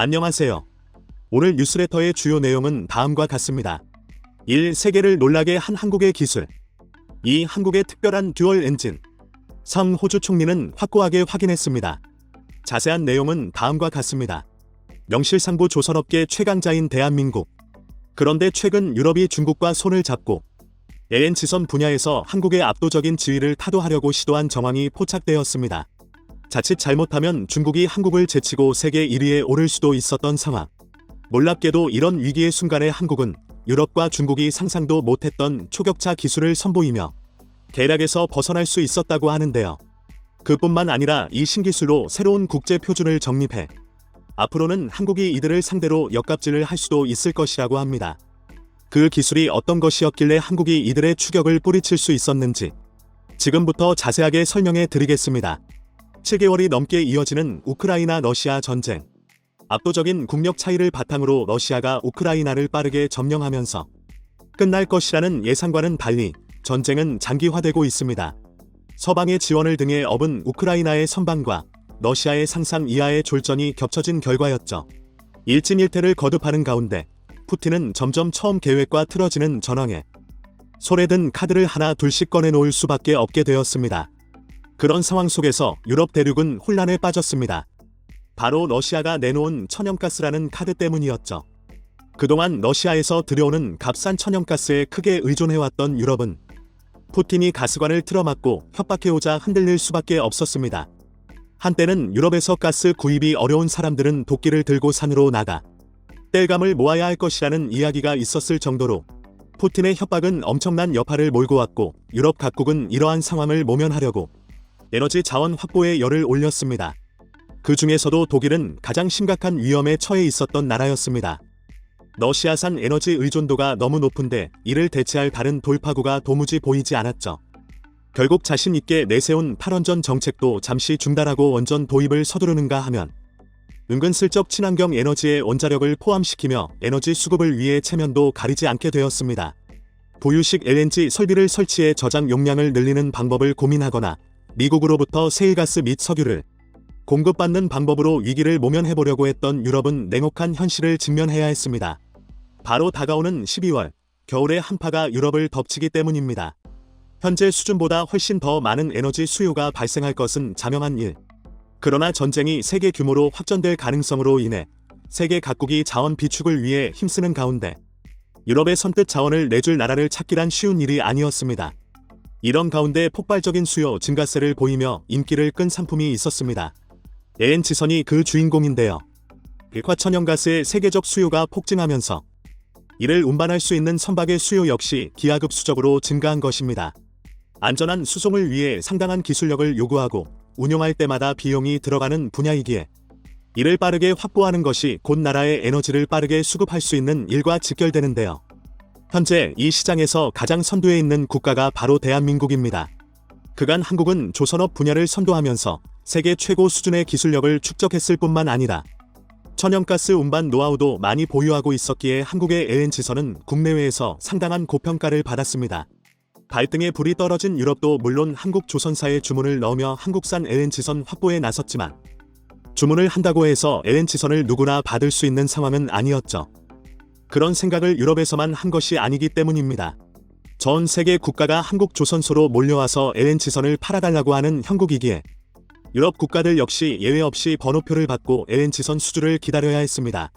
안녕하세요. 오늘 뉴스레터의 주요 내용은 다음과 같습니다. 1. 세계를 놀라게 한 한국의 기술. 2. 한국의 특별한 듀얼 엔진. 3. 호주 총리는 확고하게 확인했습니다. 자세한 내용은 다음과 같습니다. 명실상부 조선업계 최강자인 대한민국. 그런데 최근 유럽이 중국과 손을 잡고 LN지선 분야에서 한국의 압도적인 지위를 타도하려고 시도한 정황이 포착되었습니다. 자칫 잘못하면 중국이 한국을 제치고 세계 1위에 오를 수도 있었던 상황. 놀랍게도 이런 위기의 순간에 한국은 유럽과 중국이 상상도 못했던 초격차 기술을 선보이며 계략에서 벗어날 수 있었다고 하는데요. 그뿐만 아니라 이 신기술로 새로운 국제 표준을 정립해 앞으로는 한국이 이들을 상대로 역갑질을 할 수도 있을 것이라고 합니다. 그 기술이 어떤 것이었길래 한국이 이들의 추격을 뿌리칠 수 있었는지 지금부터 자세하게 설명해 드리겠습니다. 7개월이 넘게 이어지는 우크라이나 러시아 전쟁. 압도적인 국력 차이를 바탕으로 러시아가 우크라이나를 빠르게 점령하면서 끝날 것이라는 예상과는 달리 전쟁은 장기화되고 있습니다. 서방의 지원을 등에 업은 우크라이나의 선방과 러시아의 상상 이하의 졸전이 겹쳐진 결과였죠. 일진일퇴를 거듭하는 가운데 푸틴은 점점 처음 계획과 틀어지는 전황에 손에 든 카드를 하나 둘씩 꺼내놓을 수밖에 없게 되었습니다. 그런 상황 속에서 유럽 대륙은 혼란에 빠졌습니다. 바로 러시아가 내놓은 천연가스라는 카드 때문이었죠. 그동안 러시아에서 들여오는 값싼 천연가스에 크게 의존해왔던 유럽은 푸틴이 가스관을 틀어막고 협박해오자 흔들릴 수밖에 없었습니다. 한때는 유럽에서 가스 구입이 어려운 사람들은 도끼를 들고 산으로 나가 땔감을 모아야 할 것이라는 이야기가 있었을 정도로 푸틴의 협박은 엄청난 여파를 몰고 왔고 유럽 각국은 이러한 상황을 모면하려고 에너지 자원 확보에 열을 올렸습니다. 그 중에서도 독일은 가장 심각한 위험에 처해 있었던 나라였습니다. 러시아산 에너지 의존도가 너무 높은데 이를 대체할 다른 돌파구가 도무지 보이지 않았죠. 결국 자신 있게 내세운 탈원전 정책도 잠시 중단하고 원전 도입을 서두르는가 하면 은근슬쩍 친환경 에너지의 원자력을 포함시키며 에너지 수급을 위해 체면도 가리지 않게 되었습니다. 보유식 LNG 설비를 설치해 저장 용량을 늘리는 방법을 고민하거나 미국으로부터 세일가스 및 석유를 공급받는 방법으로 위기를 모면해보려고 했던 유럽은 냉혹한 현실을 직면해야 했습니다. 바로 다가오는 12월, 겨울의 한파가 유럽을 덮치기 때문입니다. 현재 수준보다 훨씬 더 많은 에너지 수요가 발생할 것은 자명한 일. 그러나 전쟁이 세계 규모로 확전될 가능성으로 인해 세계 각국이 자원 비축을 위해 힘쓰는 가운데 유럽의 선뜻 자원을 내줄 나라를 찾기란 쉬운 일이 아니었습니다. 이런 가운데 폭발적인 수요 증가세를 보이며 인기를 끈 상품이 있었습니다. AN지선이 그 주인공인데요. 일화천연가스의 세계적 수요가 폭증하면서 이를 운반할 수 있는 선박의 수요 역시 기하급수적으로 증가한 것입니다. 안전한 수송을 위해 상당한 기술력을 요구하고 운용할 때마다 비용이 들어가는 분야이기에 이를 빠르게 확보하는 것이 곧 나라의 에너지를 빠르게 수급할 수 있는 일과 직결되는데요. 현재 이 시장에서 가장 선두에 있는 국가가 바로 대한민국입니다. 그간 한국은 조선업 분야를 선도하면서 세계 최고 수준의 기술력을 축적했을 뿐만 아니라 천연가스 운반 노하우도 많이 보유하고 있었기에 한국의 LN지선은 국내외에서 상당한 고평가를 받았습니다. 발등에 불이 떨어진 유럽도 물론 한국 조선사에 주문을 넣으며 한국산 LN지선 확보에 나섰지만 주문을 한다고 해서 LN지선을 누구나 받을 수 있는 상황은 아니었죠. 그런 생각을 유럽에서만 한 것이 아니기 때문입니다. 전 세계 국가가 한국 조선소로 몰려와서 LN지선을 팔아달라고 하는 형국이기에 유럽 국가들 역시 예외 없이 번호표를 받고 LN지선 수주를 기다려야 했습니다.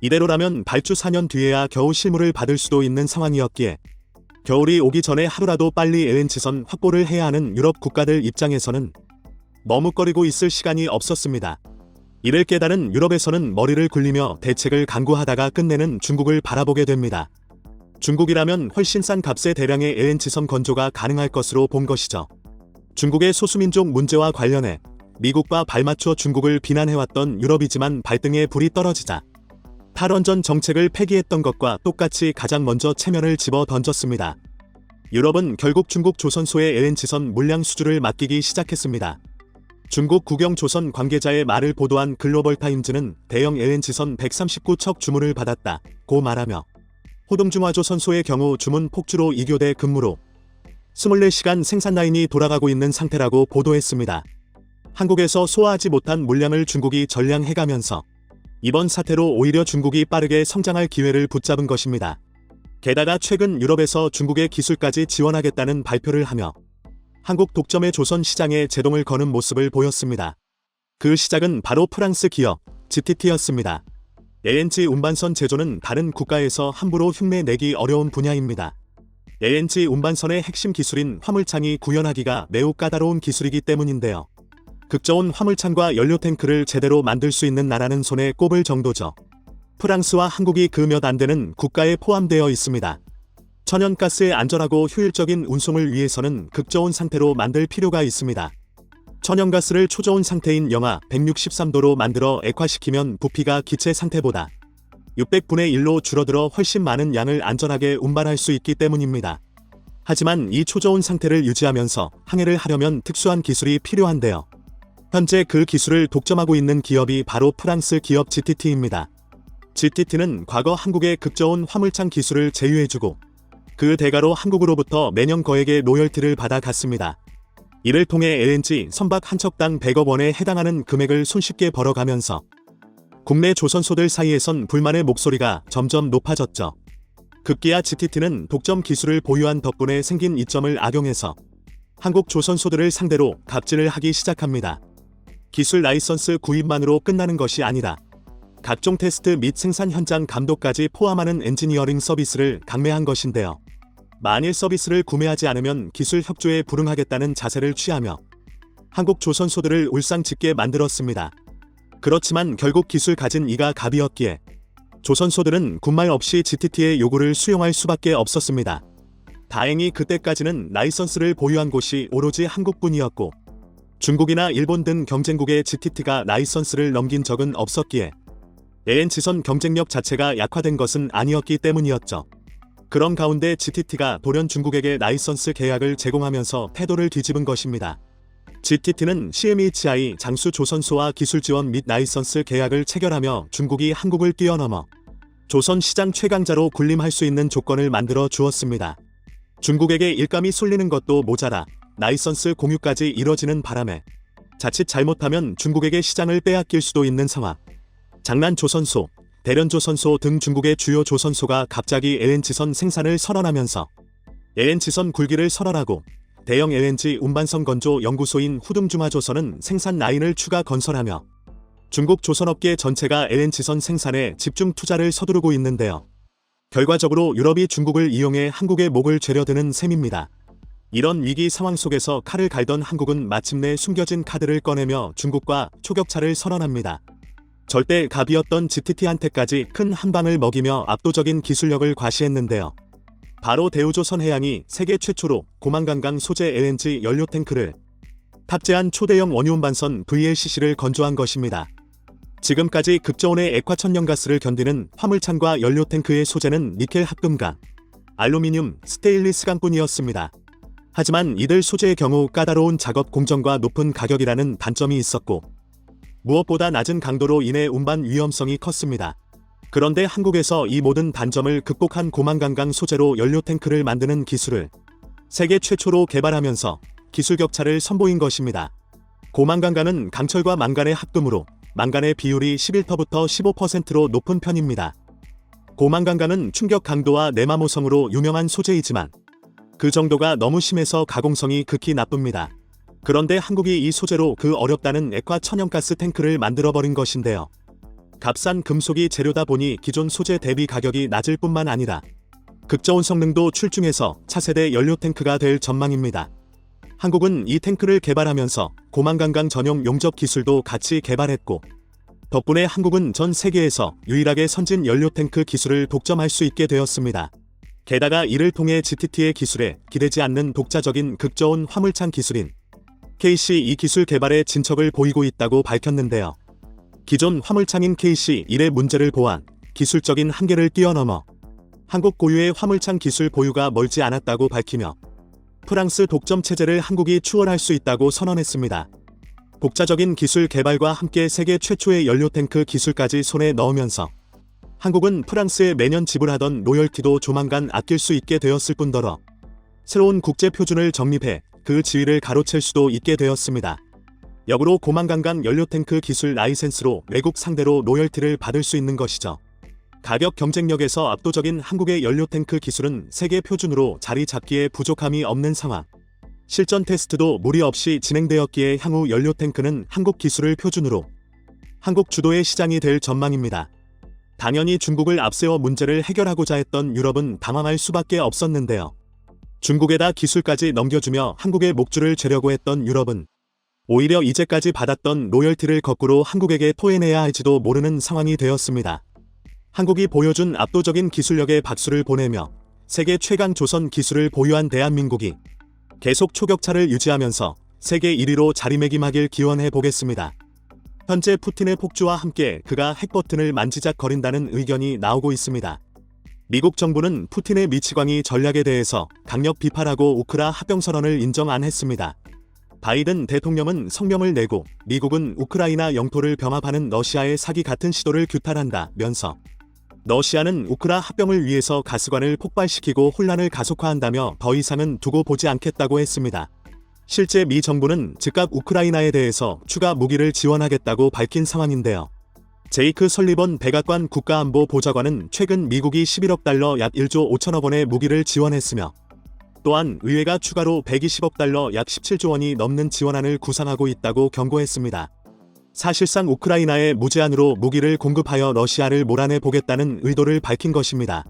이대로라면 발주 4년 뒤에야 겨우 실물을 받을 수도 있는 상황이었기에 겨울이 오기 전에 하루라도 빨리 LN지선 확보를 해야 하는 유럽 국가들 입장에서는 머뭇거리고 있을 시간이 없었습니다. 이를 깨달은 유럽에서는 머리를 굴리며 대책을 강구하다가 끝내는 중국을 바라보게 됩니다. 중국이라면 훨씬 싼 값에 대량의 LN지선 건조가 가능할 것으로 본 것이죠. 중국의 소수민족 문제와 관련해 미국과 발맞춰 중국을 비난해왔던 유럽이지만 발등에 불이 떨어지자 탈원전 정책을 폐기했던 것과 똑같이 가장 먼저 체면을 집어 던졌습니다. 유럽은 결국 중국 조선소의 LN지선 물량 수주를 맡기기 시작했습니다. 중국 국영 조선 관계자의 말을 보도한 글로벌타임즈는 대형 LN지선 139척 주문을 받았다 고 말하며 호동중화조 선소의 경우 주문 폭주로 2교대 근무로 24시간 생산 라인이 돌아가고 있는 상태라고 보도했습니다. 한국에서 소화하지 못한 물량을 중국이 전량해가면서 이번 사태로 오히려 중국이 빠르게 성장할 기회를 붙잡은 것입니다. 게다가 최근 유럽에서 중국의 기술까지 지원하겠다는 발표를 하며 한국 독점의 조선 시장에 제동을 거는 모습을 보였습니다. 그 시작은 바로 프랑스 기업 GTT였습니다. ANG 운반선 제조는 다른 국가에서 함부로 흉내 내기 어려운 분야입니다. ANG 운반선의 핵심 기술인 화물창이 구현하기가 매우 까다로운 기술이기 때문인데요. 극저온 화물창과 연료 탱크를 제대로 만들 수 있는 나라는 손에 꼽을 정도죠. 프랑스와 한국이 그 몇 안 되는 국가에 포함되어 있습니다. 천연가스의 안전하고 효율적인 운송을 위해서는 극저온 상태로 만들 필요가 있습니다. 천연가스를 초저온 상태인 영하 163도로 만들어 액화시키면 부피가 기체 상태보다 600분의 1로 줄어들어 훨씬 많은 양을 안전하게 운반할 수 있기 때문입니다. 하지만 이 초저온 상태를 유지하면서 항해를 하려면 특수한 기술이 필요한데요. 현재 그 기술을 독점하고 있는 기업이 바로 프랑스 기업 GTT입니다. GTT는 과거 한국의 극저온 화물창 기술을 제휴해주고 그 대가로 한국으로부터 매년 거액의 로열티를 받아갔습니다. 이를 통해 LNG 선박 한 척당 100억 원에 해당하는 금액을 손쉽게 벌어가면서 국내 조선소들 사이에선 불만의 목소리가 점점 높아졌죠. 급기야 GTT는 독점 기술을 보유한 덕분에 생긴 이점을 악용해서 한국 조선소들을 상대로 갑질을 하기 시작합니다. 기술 라이선스 구입만으로 끝나는 것이 아니라 각종 테스트 및 생산 현장 감독까지 포함하는 엔지니어링 서비스를 강매한 것인데요. 만일 서비스를 구매하지 않으면 기술 협조에 불응하겠다는 자세를 취하며 한국 조선소들을 울상짓게 만들었습니다. 그렇지만 결국 기술 가진 이가 갑이었기에 조선소들은 군말 없이 GTT의 요구를 수용할 수밖에 없었습니다. 다행히 그때까지는 라이선스를 보유한 곳이 오로지 한국뿐이었고 중국이나 일본 등 경쟁국의 GTT가 라이선스를 넘긴 적은 없었기에 AN지선 경쟁력 자체가 약화된 것은 아니었기 때문이었죠. 그런 가운데 GTT가 돌연 중국에게 라이선스 계약을 제공하면서 태도를 뒤집은 것입니다. GTT는 CMHI 장수 조선소와 기술 지원 및 라이선스 계약을 체결하며 중국이 한국을 뛰어넘어 조선 시장 최강자로 군림할 수 있는 조건을 만들어 주었습니다. 중국에게 일감이 쏠리는 것도 모자라 라이선스 공유까지 이뤄지는 바람에 자칫 잘못하면 중국에게 시장을 빼앗길 수도 있는 상황. 장난 조선소, 대련 조선소 등 중국의 주요 조선소가 갑자기 LNG선 생산을 선언하면서 LNG선 굴기를 선언하고 대형 LNG 운반선 건조 연구소인 후둥중화조선은 생산 라인을 추가 건설하며 중국 조선업계 전체가 LNG선 생산에 집중 투자를 서두르고 있는데요. 결과적으로 유럽이 중국을 이용해 한국의 목을 죄려드는 셈입니다. 이런 위기 상황 속에서 칼을 갈던 한국은 마침내 숨겨진 카드를 꺼내며 중국과 초격차를 선언합니다. 절대 갑이었던 GTT한테까지 큰 한방을 먹이며 압도적인 기술력을 과시했는데요. 바로 대우조선 해양이 세계 최초로 고만강강 소재 LNG 연료 탱크를 탑재한 초대형 원유운 반선 VLCC를 건조한 것입니다. 지금까지 극저온의 액화천연가스를 견디는 화물창과 연료 탱크의 소재는 니켈 합금강, 알루미늄, 스테인리스 강뿐이었습니다. 하지만 이들 소재의 경우 까다로운 작업 공정과 높은 가격이라는 단점이 있었고 무엇보다 낮은 강도로 인해 운반 위험성이 컸습니다. 그런데 한국에서 이 모든 단점을 극복한 고만강강 소재로 연료 탱크를 만드는 기술을 세계 최초로 개발하면서 기술 격차를 선보인 것입니다. 고만강강은 강철과 망간의 합금으로 망간의 비율이 11터부터 15%로 높은 편입니다. 고만강강은 충격 강도와 내마모성으로 유명한 소재이지만 그 정도가 너무 심해서 가공성이 극히 나쁩니다. 그런데 한국이 이 소재로 그 어렵다는 액화 천연가스 탱크를 만들어버린 것인데요. 값싼 금속이 재료다 보니 기존 소재 대비 가격이 낮을 뿐만 아니라 극저온 성능도 출중해서 차세대 연료 탱크가 될 전망입니다. 한국은 이 탱크를 개발하면서 고만강강 전용 용접 기술도 같이 개발했고 덕분에 한국은 전 세계에서 유일하게 선진 연료 탱크 기술을 독점할 수 있게 되었습니다. 게다가 이를 통해 GTT의 기술에 기대지 않는 독자적인 극저온 화물창 기술인 KC 이 기술 개발에 진척을 보이고 있다고 밝혔는데요. 기존 화물창인 KC 1의 문제를 보완, 기술적인 한계를 뛰어넘어 한국 고유의 화물창 기술 보유가 멀지 않았다고 밝히며 프랑스 독점 체제를 한국이 추월할 수 있다고 선언했습니다. 독자적인 기술 개발과 함께 세계 최초의 연료 탱크 기술까지 손에 넣으면서 한국은 프랑스에 매년 지불하던 로열티도 조만간 아낄 수 있게 되었을 뿐더러 새로운 국제 표준을 정립해 그 지위를 가로챌 수도 있게 되었습니다. 역으로 고만강강 연료탱크 기술 라이센스로 외국 상대로 로열티를 받을 수 있는 것이죠. 가격 경쟁력에서 압도적인 한국의 연료탱크 기술은 세계 표준으로 자리 잡기에 부족함이 없는 상황. 실전 테스트도 무리 없이 진행되었기에 향후 연료탱크는 한국 기술을 표준으로 한국 주도의 시장이 될 전망입니다. 당연히 중국을 앞세워 문제를 해결하고자 했던 유럽은 당황할 수밖에 없었는데요. 중국에다 기술까지 넘겨주며 한국의 목줄을 재려고 했던 유럽은 오히려 이제까지 받았던 로열티를 거꾸로 한국에게 토해내야 할지도 모르는 상황이 되었습니다. 한국이 보여준 압도적인 기술력에 박수를 보내며 세계 최강 조선 기술을 보유한 대한민국이 계속 초격차를 유지하면서 세계 1위로 자리매김하길 기원해 보겠습니다. 현재 푸틴의 폭주와 함께 그가 핵 버튼을 만지작거린다는 의견이 나오고 있습니다. 미국 정부는 푸틴의 미치광이 전략에 대해서 강력 비판하고 우크라 합병선언을 인정 안 했습니다. 바이든 대통령은 성명을 내고 미국은 우크라이나 영토를 병합하는 러시아의 사기 같은 시도를 규탄한다면서 러시아는 우크라 합병을 위해서 가스관을 폭발시키고 혼란을 가속화한다며 더 이상은 두고 보지 않겠다고 했습니다. 실제 미 정부는 즉각 우크라이나에 대해서 추가 무기를 지원하겠다고 밝힌 상황인데요. 제이크 설리번 백악관 국가안보 보좌관은 최근 미국이 11억 달러 약 1조 5천억 원의 무기를 지원했으며 또한 의회가 추가로 120억 달러 약 17조 원이 넘는 지원안을 구상하고 있다고 경고했습니다. 사실상 우크라이나에 무제한으로 무기를 공급하여 러시아를 몰아내 보겠다는 의도를 밝힌 것입니다.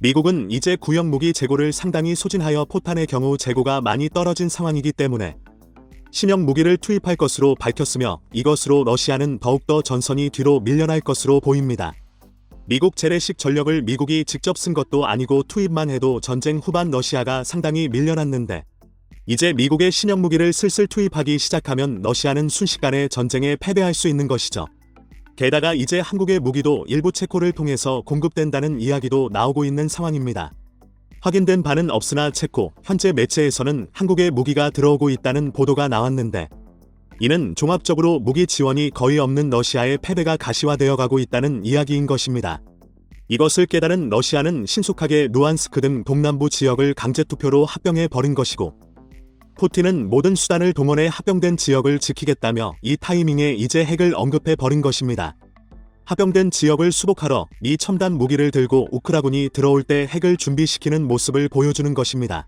미국은 이제 구형 무기 재고를 상당히 소진하여 포탄의 경우 재고가 많이 떨어진 상황이기 때문에 신형 무기를 투입할 것으로 밝혔으며 이것으로 러시아는 더욱더 전선이 뒤로 밀려날 것으로 보입니다. 미국 재래식 전력을 미국이 직접 쓴 것도 아니고 투입만 해도 전쟁 후반 러시아가 상당히 밀려났는데 이제 미국의 신형 무기를 슬슬 투입하기 시작하면 러시아는 순식간에 전쟁에 패배할 수 있는 것이죠. 게다가 이제 한국의 무기도 일부 체코를 통해서 공급된다는 이야기도 나오고 있는 상황입니다. 확인된 바는 없으나 체코, 현재 매체에서는 한국의 무기가 들어오고 있다는 보도가 나왔는데 이는 종합적으로 무기 지원이 거의 없는 러시아의 패배가 가시화되어 가고 있다는 이야기인 것입니다. 이것을 깨달은 러시아는 신속하게 루안스크 등 동남부 지역을 강제투표로 합병해 버린 것이고 푸틴은 모든 수단을 동원해 합병된 지역을 지키겠다며 이 타이밍에 이제 핵을 언급해 버린 것입니다. 합병된 지역을 수복하러 미 첨단 무기를 들고 우크라군이 들어올 때 핵을 준비시키는 모습을 보여주는 것입니다.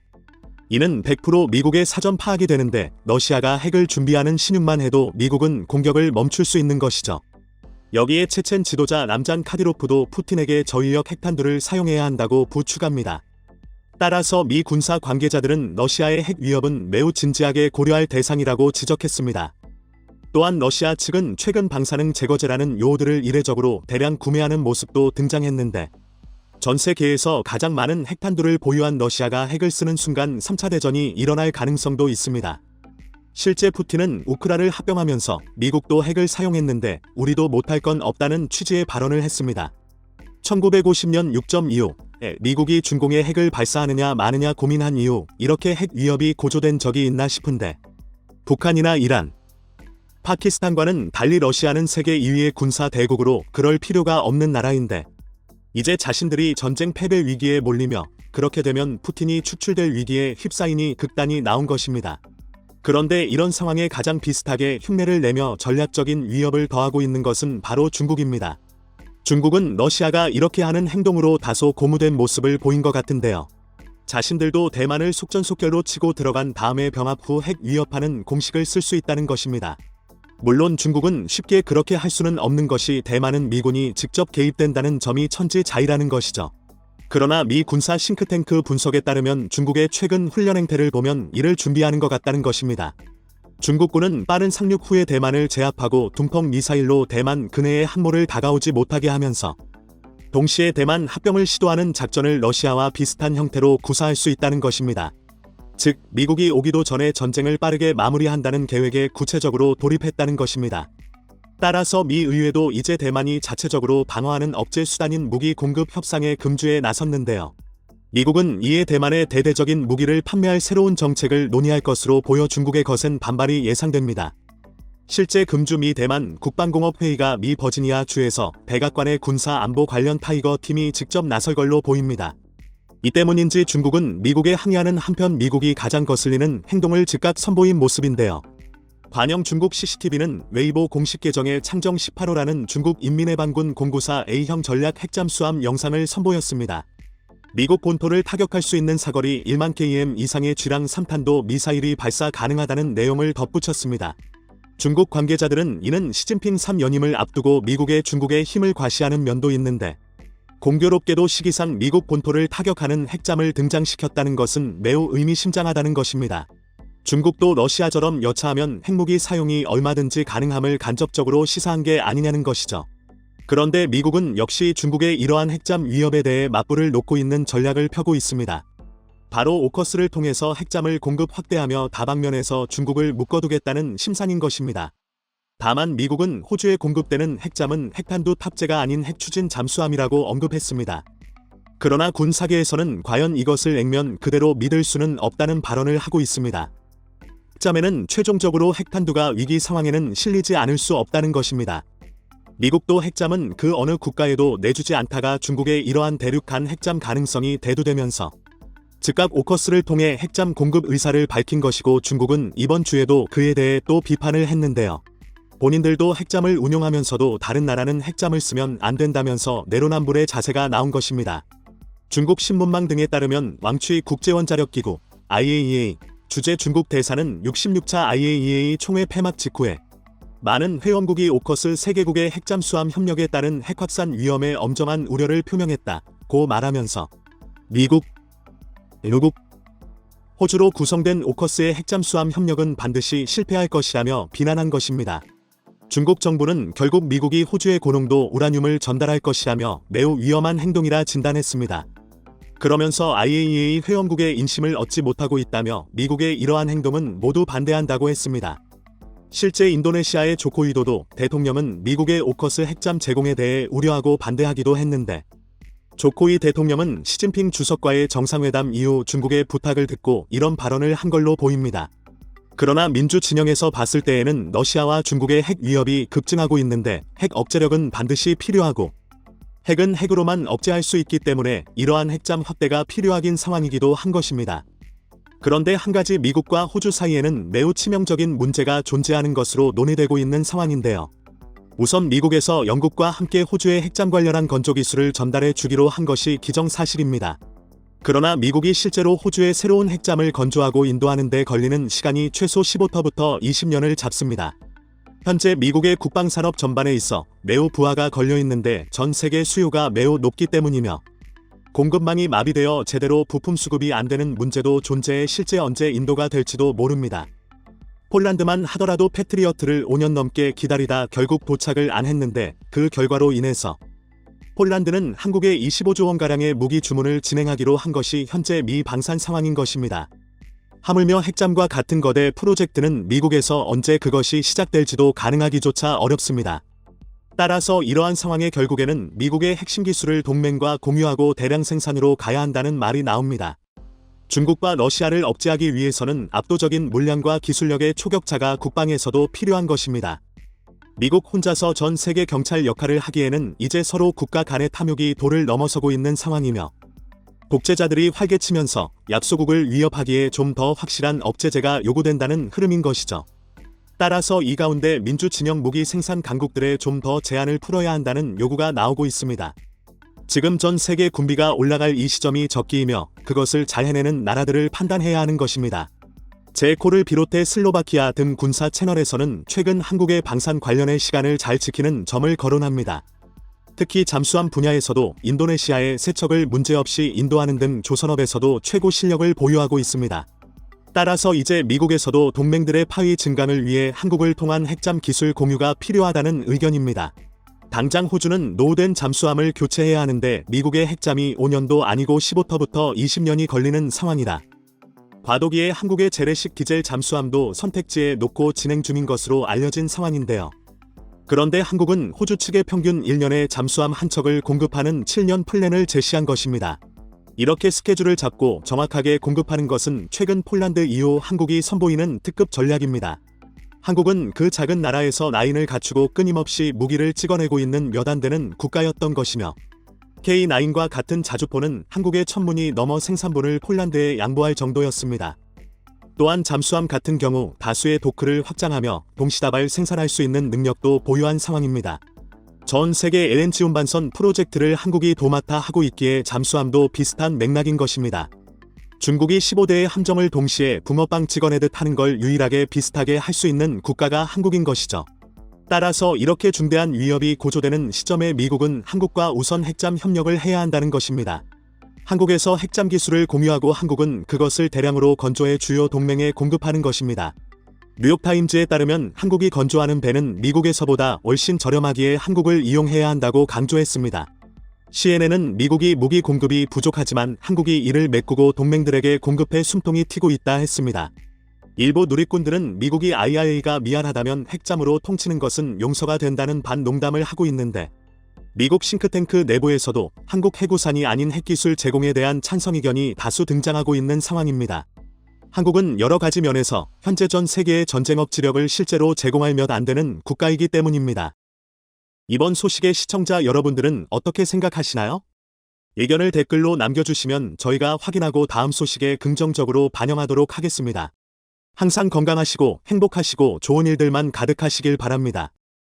이는 100% 미국의 사전 파악이 되는데 러시아가 핵을 준비하는 신용만 해도 미국은 공격을 멈출 수 있는 것이죠. 여기에 체첸 지도자 남잔 카디로프도 푸틴에게 저인력 핵탄두를 사용해야 한다고 부추갑니다. 따라서 미 군사 관계자들은 러시아의 핵 위협은 매우 진지하게 고려할 대상이라고 지적했습니다. 또한 러시아 측은 최근 방사능 제거제라는 요오들을 이례적으로 대량 구매하는 모습도 등장했는데 전 세계에서 가장 많은 핵탄두를 보유한 러시아가 핵을 쓰는 순간 3차 대전이 일어날 가능성도 있습니다. 실제 푸틴은 우크라를 합병하면서 미국도 핵을 사용했는데 우리도 못할 건 없다는 취지의 발언을 했습니다. 1950년 6.25에 미국이 중공에 핵을 발사하느냐 마느냐 고민한 이후 이렇게 핵 위협이 고조된 적이 있나 싶은데 북한이나 이란, 파키스탄과는 달리 러시아는 세계 2위의 군사 대국으로 그럴 필요가 없는 나라인데 이제 자신들이 전쟁 패배 위기에 몰리며 그렇게 되면 푸틴이 추출될 위기에 휩싸이니 극단이 나온 것입니다. 그런데 이런 상황에 가장 비슷하게 흉내를 내며 전략적인 위협을 더하고 있는 것은 바로 중국입니다. 중국은 러시아가 이렇게 하는 행동으로 다소 고무된 모습을 보인 것 같은데요. 자신들도 대만을 속전속결로 치고 들어간 다음에 병합 후 핵 위협하는 공식을 쓸 수 있다는 것입니다. 물론 중국은 쉽게 그렇게 할 수는 없는 것이 대만은 미군이 직접 개입된다는 점이 천지자이라는 것이죠. 그러나 미 군사 싱크탱크 분석에 따르면 중국의 최근 훈련 행태를 보면 이를 준비하는 것 같다는 것입니다. 중국군은 빠른 상륙 후에 대만을 제압하고 둥펑 미사일로 대만 근해에 함모를 다가오지 못하게 하면서 동시에 대만 합병을 시도하는 작전을 러시아와 비슷한 형태로 구사할 수 있다는 것입니다. 즉, 미국이 오기도 전에 전쟁을 빠르게 마무리한다는 계획에 구체적으로 돌입했다는 것입니다. 따라서 미 의회도 이제 대만이 자체적으로 방어하는 억제 수단인 무기 공급 협상에 금주에 나섰는데요. 미국은 이에 대만에 대대적인 무기를 판매할 새로운 정책을 논의할 것으로 보여 중국의 거센 반발이 예상됩니다. 실제 금주 미 대만 국방공업 회의가 미 버지니아 주에서 백악관의 군사 안보 관련 타이거 팀이 직접 나설 걸로 보입니다. 이 때문인지 중국은 미국에 항의하는 한편 미국이 가장 거슬리는 행동을 즉각 선보인 모습인데요. 관영 중국 CCTV는 웨이보 공식 계정에 창정 18호라는 중국 인민해방군 공구사 A형 전략 핵잠수함 영상을 선보였습니다. 미국 본토를 타격할 수 있는 사거리 1만 km 이상의 쥐랑 3탄도 미사일이 발사 가능하다는 내용을 덧붙였습니다. 중국 관계자들은 이는 시진핑 3연임을 앞두고 미국의 중국에 힘을 과시하는 면도 있는데 공교롭게도 시기상 미국 본토를 타격하는 핵잠을 등장시켰다는 것은 매우 의미심장하다는 것입니다. 중국도 러시아처럼 여차하면 핵무기 사용이 얼마든지 가능함을 간접적으로 시사한 게 아니냐는 것이죠. 그런데 미국은 역시 중국의 이러한 핵잠 위협에 대해 맞불을 놓고 있는 전략을 펴고 있습니다. 바로 오커스를 통해서 핵잠을 공급 확대하며 다방면에서 중국을 묶어두겠다는 심산인 것입니다. 다만 미국은 호주에 공급되는 핵잠은 핵탄두 탑재가 아닌 핵추진 잠수함이라고 언급했습니다. 그러나 군사계에서는 과연 이것을 액면 그대로 믿을 수는 없다는 발언을 하고 있습니다. 핵잠에는 최종적으로 핵탄두가 위기 상황에는 실리지 않을 수 없다는 것입니다. 미국도 핵잠은 그 어느 국가에도 내주지 않다가 중국의 이러한 대륙 간 핵잠 가능성이 대두되면서 즉각 오커스를 통해 핵잠 공급 의사를 밝힌 것이고 중국은 이번 주에도 그에 대해 또 비판을 했는데요. 본인들도 핵잠을 운용하면서도 다른 나라는 핵잠을 쓰면 안 된다면서 내로남불의 자세가 나온 것입니다. 중국 신문망 등에 따르면 왕취 국제원자력기구 IAEA 주재 중국 대사는 66차 IAEA 총회 폐막 직후에 많은 회원국이 오커스 세계국의 핵잠 수함 협력에 따른 핵확산 위험에 엄정한 우려를 표명했다고 말하면서 미국, 일국, 호주로 구성된 오커스의 핵잠 수함 협력은 반드시 실패할 것이라며 비난한 것입니다. 중국 정부는 결국 미국이 호주의 고농도 우라늄을 전달할 것이라며 매우 위험한 행동이라 진단했습니다. 그러면서 IAEA 회원국의 인심을 얻지 못하고 있다며 미국의 이러한 행동은 모두 반대한다고 했습니다. 실제 인도네시아의 조코위도도 대통령은 미국의 오커스 핵잠 제공에 대해 우려하고 반대하기도 했는데 조코위 대통령은 시진핑 주석과의 정상회담 이후 중국의 부탁을 듣고 이런 발언을 한 걸로 보입니다. 그러나 민주 진영에서 봤을 때에는 러시아와 중국의 핵 위협이 급증하고 있는데 핵 억제력은 반드시 필요하고 핵은 핵으로만 억제할 수 있기 때문에 이러한 핵잠 확대가 필요하긴 상황이기도 한 것입니다. 그런데 한 가지 미국과 호주 사이에는 매우 치명적인 문제가 존재하는 것으로 논의되고 있는 상황인데요. 우선 미국에서 영국과 함께 호주의 핵잠 관련한 건조 기술을 전달해 주기로 한 것이 기정사실입니다. 그러나 미국이 실제로 호주의 새로운 핵잠을 건조하고 인도하는 데 걸리는 시간이 최소 15터부터 20년을 잡습니다. 현재 미국의 국방산업 전반에 있어 매우 부하가 걸려 있는데 전 세계 수요가 매우 높기 때문이며 공급망이 마비되어 제대로 부품 수급이 안 되는 문제도 존재해 실제 언제 인도가 될지도 모릅니다. 폴란드만 하더라도 패트리어트를 5년 넘게 기다리다 결국 도착을 안 했는데 그 결과로 인해서 폴란드는 한국에 25조 원가량의 무기 주문을 진행하기로 한 것이 현재 미 방산 상황인 것입니다. 하물며 핵잠과 같은 거대 프로젝트는 미국에서 언제 그것이 시작될지도 가능하기조차 어렵습니다. 따라서 이러한 상황에 결국에는 미국의 핵심 기술을 동맹과 공유하고 대량 생산으로 가야 한다는 말이 나옵니다. 중국과 러시아를 억제하기 위해서는 압도적인 물량과 기술력의 초격차가 국방에서도 필요한 것입니다. 미국 혼자서 전 세계 경찰 역할을 하기에는 이제 서로 국가 간의 탐욕이 도를 넘어서고 있는 상황이며 독재자들이 활개치면서 약소국을 위협하기에 좀 더 확실한 억제제가 요구된다는 흐름인 것이죠. 따라서 이 가운데 민주 진영 무기 생산 강국들에 좀더 제한을 풀어야 한다는 요구가 나오고 있습니다. 지금 전 세계 군비가 올라갈 이 시점이 적기이며 그것을 잘 해내는 나라들을 판단해야 하는 것입니다. 제코를 비롯해 슬로바키아 등 군사 채널에서는 최근 한국의 방산 관련의 시간을 잘 지키는 점을 거론합니다. 특히 잠수함 분야에서도 인도네시아의 세척을 문제없이 인도하는 등 조선업에서도 최고 실력을 보유하고 있습니다. 따라서 이제 미국에서도 동맹들의 파위 증강을 위해 한국을 통한 핵잠 기술 공유가 필요하다는 의견입니다. 당장 호주는 노후된 잠수함을 교체해야 하는데 미국의 핵잠이 5년도 아니고 15터부터 20년이 걸리는 상황이다. 과도기의 한국의 재래식 디젤 잠수함도 선택지에 놓고 진행 중인 것으로 알려진 상황인데요. 그런데 한국은 호주 측의 평균 1년에 잠수함 한 척을 공급하는 7년 플랜을 제시한 것입니다. 이렇게 스케줄을 잡고 정확하게 공급하는 것은 최근 폴란드 이후 한국이 선보이는 특급 전략입니다. 한국은 그 작은 나라에서 라인을 갖추고 끊임없이 무기를 찍어내고 있는 몇 안 되는 국가였던 것이며 K9과 같은 자주포는 한국의 천문이 넘어 생산부를 폴란드에 양보할 정도였습니다. 또한 잠수함 같은 경우 다수의 도크를 확장하며 동시다발 생산할 수 있는 능력도 보유한 상황입니다. 전 세계 LNG 운반선 프로젝트를 한국이 도맡아 하고 있기에 잠수함도 비슷한 맥락인 것입니다. 중국이 15대의 함정을 동시에 붕어빵 찍어내듯 하는 걸 유일하게 비슷하게 할 수 있는 국가가 한국인 것이죠. 따라서 이렇게 중대한 위협이 고조되는 시점에 미국은 한국과 우선 핵잠 협력을 해야 한다는 것입니다. 한국에서 핵잠 기술을 공유하고 한국은 그것을 대량으로 건조해 주요 동맹에 공급하는 것입니다. 뉴욕타임즈에 따르면 한국이 건조하는 배는 미국에서보다 훨씬 저렴하기에 한국을 이용해야 한다고 강조했습니다. CNN은 미국이 무기 공급이 부족하지만 한국이 이를 메꾸고 동맹들에게 공급해 숨통이 튀고 있다 했습니다. 일부 누리꾼들은 미국이 IRA가 미안하다면 핵잠으로 통치는 것은 용서가 된다는 반농담을 하고 있는데 미국 싱크탱크 내부에서도 한국 해구산이 아닌 핵기술 제공에 대한 찬성 의견이 다수 등장하고 있는 상황입니다. 한국은 여러 가지 면에서 현재 전 세계의 전쟁업 지력을 실제로 제공할 몇 안 되는 국가이기 때문입니다. 이번 소식의 시청자 여러분들은 어떻게 생각하시나요? 의견을 댓글로 남겨주시면 저희가 확인하고 다음 소식에 긍정적으로 반영하도록 하겠습니다. 항상 건강하시고 행복하시고 좋은 일들만 가득하시길 바랍니다.